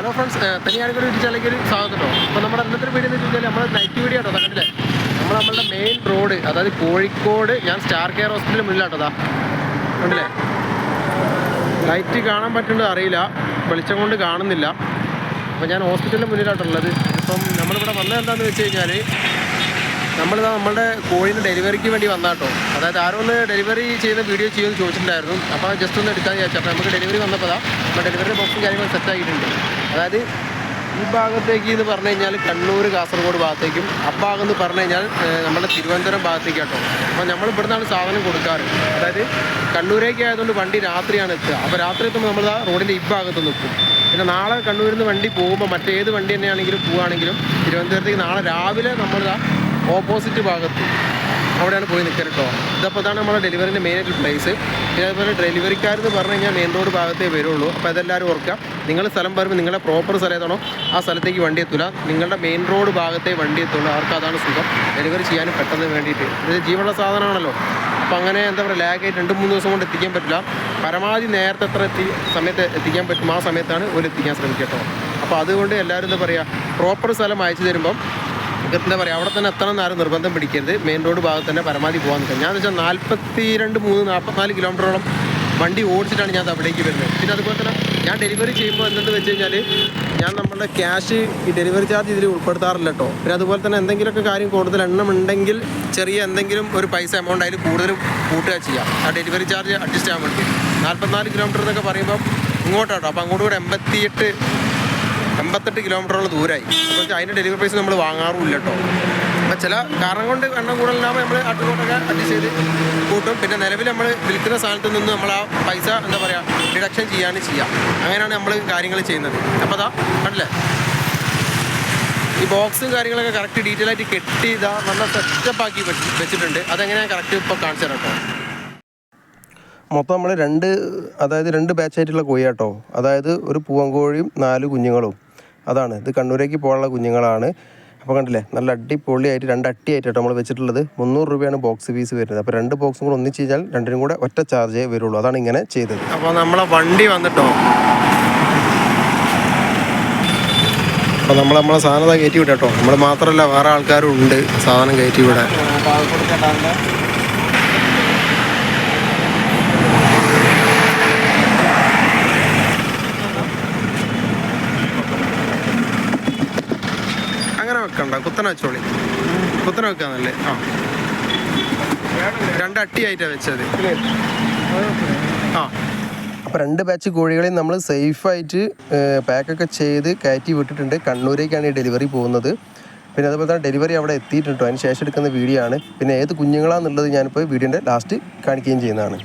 Hello friends തനിയാണെങ്കിൽ ഇടിച്ചാലേക്ക് സ്വാഗതം അപ്പോൾ നമ്മുടെ അന്നത്തെ വീഡിയോ എന്ന് വെച്ചാൽ നമ്മൾ നൈറ്റ് വീഡിയോ കേട്ടോ കണ്ടില്ലേ? നമ്മൾ നമ്മളുടെ മെയിൻ റോഡ് അതായത് കോഴിക്കോട് ഞാൻ സ്റ്റാർ കെയർ ഹോസ്പിറ്റലിന് മുന്നിലാട്ടോ കണ്ടില്ലേ? ലൈറ്റ് കാണാൻ പറ്റുന്നത് അറിയില്ല വെളിച്ചം കൊണ്ട് കാണുന്നില്ല. അപ്പോൾ ഞാൻ ഹോസ്പിറ്റലിന് മുന്നിലാട്ടുള്ളത് ഇപ്പം നമ്മളിവിടെ വന്നത് എന്താണെന്ന് വെച്ച് കഴിഞ്ഞാൽ നമ്മളിതാ നമ്മളുടെ കോഴിന് ഡെലിവറിക്ക് വേണ്ടി വന്നാട്ടോ. അതായത് ആരോ ഒന്ന് ഡെലിവറി ചെയ്യുന്ന വീഡിയോ ചെയ്യുമെന്ന് ചോദിച്ചിട്ടുണ്ടായിരുന്നു. അപ്പോൾ ജസ്റ്റ് ഒന്ന് എടുക്കാൻ വിചാരിച്ചു. അപ്പോൾ നമുക്ക് ഡെലിവറി വന്നപ്പോൾ നമ്മൾ ഡെലിവറി ബോക്സും കാര്യങ്ങളും സെറ്റ് ആക്കിയിട്ടുണ്ട്. അതായത് ഈ ഭാഗത്തേക്ക് എന്ന് പറഞ്ഞു കഴിഞ്ഞാൽ കണ്ണൂർ കാസർഗോഡ് ഭാഗത്തേക്കും അഭാഗം എന്ന് പറഞ്ഞു കഴിഞ്ഞാൽ നമ്മുടെ തിരുവനന്തപുരം ഭാഗത്തേക്കാട്ടോ അപ്പോൾ നമ്മൾ ഇവിടെ നിന്നാണ് സാധനം കൊടുക്കാറ്. അതായത് കണ്ണൂരേക്ക് ആയതുകൊണ്ട് വണ്ടി രാത്രിയാണ് എത്തുക. അപ്പോൾ രാത്രി എത്തുമ്പോൾ നമ്മൾ ആ റോഡിന്റെ ഇഭാഗത്ത് നിൽക്കും. പിന്നെ നാളെ കണ്ണൂരിൽ നിന്ന് വണ്ടി പോകുമ്പോൾ മറ്റേത് വണ്ടി തന്നെയാണെങ്കിലും പോവുകയാണെങ്കിലും തിരുവനന്തപുരത്തേക്ക് നാളെ രാവിലെ നമ്മൾ ഓപ്പോസിറ്റ് ഭാഗത്ത് അവിടെയാണ് പോയി നിൽക്കരുത് കേട്ടോ ഇതപ്പോൾ ഇതാണ് നമ്മുടെ ഡെലിവറിന്റെ മെയിൻ ആയിട്ട് പ്ലേസ് പിന്നെ അതുപോലെ ഡെലിവറിക്കാരെന്ന് പറഞ്ഞു കഴിഞ്ഞാൽ മെയിൻ റോഡ് ഭാഗത്തേ വരുള്ളൂ. അപ്പോൾ അതെല്ലാവരും ഓർക്കുക. നിങ്ങൾ സ്ഥലം പറയുമ്പോൾ നിങ്ങളുടെ പ്രോപ്പർ സ്ഥലം ഏതാണോ ആ സ്ഥലത്തേക്ക് വണ്ടി എത്തില്ല നിങ്ങളുടെ മെയിൻ റോഡ് ഭാഗത്തേ വണ്ടി എത്തുള്ളൂ. അവർക്ക് അതാണ് സുഖം. ഡെലിവറി ചെയ്യാനും പെട്ടെന്ന് വേണ്ടിയിട്ട്. ഇത് ജീവനുള്ള സാധനമാണല്ലോ. അപ്പോൾ അങ്ങനെ എന്താ പറയുക ലാഗായിട്ട് രണ്ട് മൂന്ന് ദിവസം കൊണ്ട് എത്തിക്കാൻ പറ്റില്ല. പരമാവധി നേരത്തെ എത്ര എത്തി സമയത്ത് എത്തിക്കാൻ പറ്റും ആ സമയത്താണ് ഒരു എത്തിക്കാൻ ശ്രമിക്കുക കേട്ടോ അപ്പോൾ അതുകൊണ്ട് എല്ലാവരും എന്താ പറയുക പ്രോപ്പർ സ്ഥലം അയച്ചു തരുമ്പം എന്താ പറയുക അവിടെ തന്നെ എത്തണം എന്ന് ആരും നിർബന്ധം പിടിക്കരുത്. മെയിൻ റോഡ് ഭാഗത്ത് തന്നെ പരമാവധി പോകാൻ നിൽക്കുക. ഞാൻ വെച്ചാൽ നാൽപ്പത്തി രണ്ട് മൂന്ന് നാൽപ്പത്തിനാല് കിലോമീറ്ററോളം വണ്ടി ഓടിച്ചിട്ടാണ് ഞാൻ അവിടേക്ക് വരുന്നത്. പിന്നെ അതുപോലെ തന്നെ ഞാൻ ഡെലിവറി ചെയ്യുമ്പോൾ എന്തെന്ന് വെച്ച് കഴിഞ്ഞാൽ ഞാൻ നമ്മുടെ ക്യാഷ് ഈ ഡെലിവറി ചാർജ് ഇതിൽ ഉൾപ്പെടുത്താറില്ല കേട്ടോ പിന്നെ അതുപോലെ തന്നെ എന്തെങ്കിലുമൊക്കെ കാര്യം കൂടുതൽ എണ്ണം ഉണ്ടെങ്കിൽ ചെറിയ എന്തെങ്കിലും ഒരു പൈസ എമൗണ്ട് അതിൽ കൂടുതൽ കൂട്ടുക ചെയ്യാം. ആ ഡെലിവറി ചാർജ് അഡ്ജസ്റ്റ് ചെയ്യാൻ വേണ്ടി നാൽപ്പത്തിനാല് കിലോമീറ്റർ എന്നൊക്കെ പറയുമ്പോൾ ഇങ്ങോട്ടാട്ടോ. അപ്പോൾ അങ്ങോട്ട് കൂടെ എൺപത്തിയെട്ട് എൺപത്തെട്ട് കിലോമീറ്ററോളം ദൂരമായി അപ്പോൾ അതിന്റെ ഡെലിവറി പ്രൈസ് നമ്മൾ വാങ്ങാറുമില്ല കേട്ടോ. അപ്പോൾ ചില കാരണം കൊണ്ട് എണ്ണം കൂടുതലാകുമ്പോൾ നമ്മൾ അട്ടുകൊണ്ടൊക്കെ അഡ്ജസ്റ്റ് ചെയ്ത് കൂട്ടും. പിന്നെ നിലവിൽ നമ്മൾ വിൽക്കുന്ന സ്ഥാനത്ത് നിന്ന് നമ്മൾ ആ പൈസ എന്താ പറയുക ഡിഡക്ഷൻ ചെയ്യാൻ ചെയ്യാം. അങ്ങനെയാണ് നമ്മൾ കാര്യങ്ങൾ ചെയ്യുന്നത്. അപ്പോൾ അതാ കണ്ടില്ലേ? ഈ ബോക്സും കാര്യങ്ങളൊക്കെ കറക്റ്റ് ഡീറ്റെയിൽ ആയിട്ട് കെട്ടി ഇതാ നല്ല സെറ്റപ്പ് ആക്കി വെച്ച്- വെച്ചിട്ടുണ്ട്. അതെങ്ങനെയാണ് കറക്റ്റ് ഇപ്പോൾ കാണിച്ചു തരാം കേട്ടോ. മൊത്തം നമ്മൾ രണ്ട് അതായത് രണ്ട് ബാച്ചായിട്ടുള്ള കോഴിയാട്ടോ അതായത് ഒരു പൂവൻകോഴിയും നാല് കുഞ്ഞുങ്ങളും. അതാണ്. ഇത് കണ്ണൂരേക്ക് പോകാനുള്ള കുഞ്ഞുങ്ങളാണ്. അപ്പോൾ കണ്ടില്ലേ നല്ല അടിപൊളിയായിട്ട് രണ്ട് അട്ടിയായിട്ടോ നമ്മൾ വെച്ചിട്ടുള്ളത്. മുന്നൂറ് രൂപയാണ് ബോക്സ് ഫീസ് വരുന്നത്. അപ്പോൾ രണ്ട് ബോക്സും കൂടെ ഒന്നിച്ച് കഴിഞ്ഞാൽ രണ്ടിനും കൂടെ ഒറ്റ ചാർജേ വരുള്ളൂ. അതാണ് ഇങ്ങനെ ചെയ്തത്. അപ്പോൾ നമ്മളെ വണ്ടി വന്നിട്ടോ? അപ്പോൾ നമ്മൾ നമ്മളെ സാധനം കയറ്റി വിടാം കേട്ടോ നമ്മൾ മാത്രമല്ല വേറെ ആൾക്കാരും ഉണ്ട് സാധനം കയറ്റി വിടാൻ അങ്ങനെ വെക്കണ്ട. കുത്തന വെച്ചോളി. കുത്തനെ വെക്കാന്നല്ലേ ആ. രണ്ടട്ടി അട്ടിയായിട്ടാണ് വെച്ചത്. ആ. അപ്പോൾ രണ്ട് ബാച്ച് കോഴികളെയും നമ്മൾ സേഫായിട്ട് പാക്കൊക്കെ ചെയ്ത് കയറ്റി വിട്ടിട്ടുണ്ട്. കണ്ണൂരേക്കാണ് ഈ ഡെലിവറി പോകുന്നത്. പിന്നെ അതുപോലെ തന്നെ ഡെലിവറി അവിടെ എത്തിയിട്ടുണ്ട്. അതിന് ശേഷം എടുക്കുന്ന വീഡിയോ ആണ്. പിന്നെ ഏത് കുഞ്ഞുങ്ങളാണെന്നുള്ളത് ഞാനിപ്പോൾ വീഡിയോന്റെ ലാസ്റ്റ് കാണിക്കുകയും ചെയ്യുന്നതാണ്.